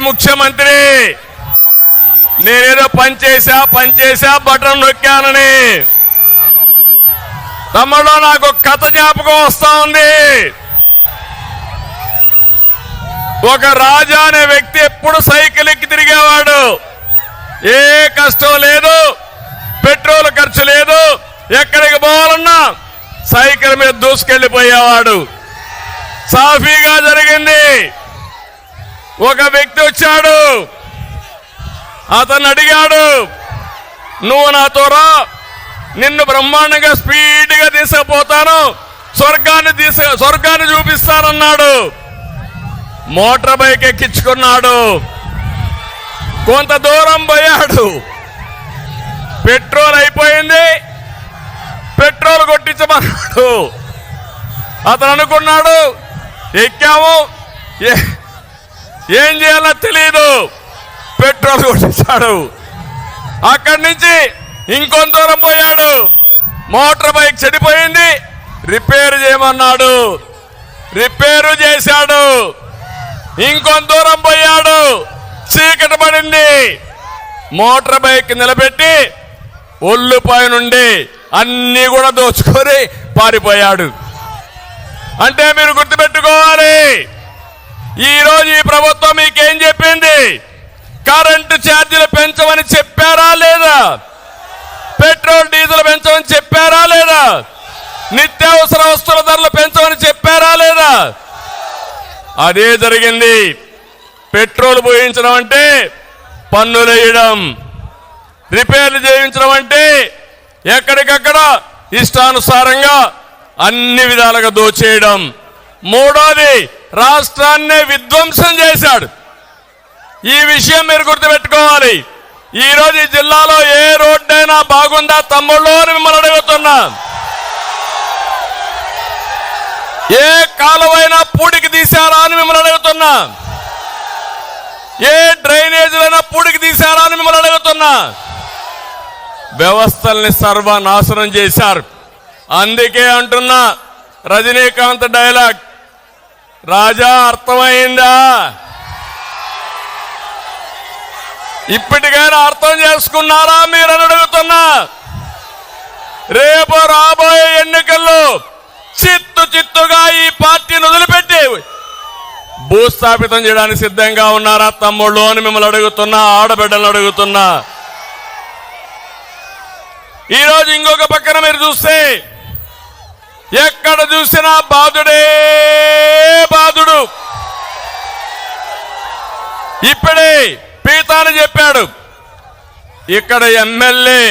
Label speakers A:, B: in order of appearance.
A: ముఖ్యమంత్రి. నేనేదో పనిచేసా పనిచేసా బటన్ నొక్కానని. తమ్ముడు నాకు కథ జ్ఞాపకం వస్తా ఉంది. ఒక రాజా అనే వ్యక్తి ఎప్పుడు సైకిల్ ఎక్కి తిరిగేవాడు. ఏ కష్టం లేదు పెట్రోల్ ఖర్చు లేదు ఎక్కడికి పోవాలన్నా సైకిల్ మీద దూసుకెళ్ళిపోయేవాడు. సాఫీగా జరిగింది. ఒక వ్యక్తి వచ్చాడు. అతను అడిగాడు నువ్వు నాతో రా నిన్ను బ్రహ్మాండంగా స్పీడ్గా తీసుకుపోతాను. స్వర్గాన్ని తీసు స్వర్గాన్ని చూపిస్తానన్నాడు. Motor bike ఎక్కించుకున్నాడు. కొంత దూరం పోయాడు. పెట్రోల్ అయిపోయింది. పెట్రోల్ కొట్టించమన్నాడు. అతను అనుకున్నాడు ఎక్కాము. ఏం చేయాలో తెలియదు పెట్రోల్ కొట్టించాడు అక్కడి నుంచి ఇంకొంత దూరం పోయాడు. మోటార్ బైక్ చెడిపోయింది. రిపేర్ చేయమన్నాడు. రిపేరు చేశాడు. ఇంకొంత దూరం పోయాడు. చీకటి పడింది. మోటార్ బైక్ నిలబెట్టి ఒళ్ళు నుండి అన్నీ కూడా దోచుకొని పారిపోయాడు. అంటే మీరు గుర్తుపెట్టుకోవాలి. కరెంటు ఛార్జీలు పెంచమని చెప్పారా లేదా? పెట్రోల్ డీజిల్ పెంచమని చెప్పారా లేదా? నిత్యావసర వస్తువుల ధరలు పెంచమని చెప్పారా లేదా? అదే జరిగింది. పెట్రోల్ పోయించడం అంటే పన్నులు వేయడం. రిపేర్లు చేయించడం అంటే ఎక్కడికక్కడ ఇష్టానుసారంగా అన్ని విధాలుగా దోచేయడం. మూడోది రాష్ట్రాన్నే విధ్వంసం చేశాడు. ఈ విషయం మీరు గుర్తుపెట్టుకోవాలి. ఈరోజు ఈ జిల్లాలో ఏ రోడ్డైనా బాగుందా తమ్ముళ్ళు అని మిమ్మల్ని అడుగుతున్నా. ఏ కాలువైనా పూడికి తీశారా అని మిమ్మల్ని అడుగుతున్నా. ఏ డ్రైనేజీలైనా పూడికి తీశారా అని మిమ్మల్ని అడుగుతున్నా. వ్యవస్థల్ని సర్వనాశనం చేశారు. అందుకే అంటున్నా రజనీకాంత్ డైలాగ్ రాజా అర్థమైందా? ఇప్పటికైనా అర్థం చేసుకున్నారా? మీరు అని అడుగుతున్నా. రేపు రాబోయే ఎన్నికల్లో చిత్తు చిత్తుగా ఈ పార్టీని వదిలిపెట్టి భూస్థాపితం చేయడానికి సిద్ధంగా ఉన్నారా తమ్ముళ్ళు అని మిమ్మల్ని అడుగుతున్నా ఆడబిడ్డలను అడుగుతున్నా. ఈరోజు ఇంకొక పక్కన మీరు చూస్తే ఎక్కడ చూసినా బాధుడే బాధుడు. ఇప్పుడే పీతాని చెప్పాడు. ఇక్కడ ఎమ్మెల్యే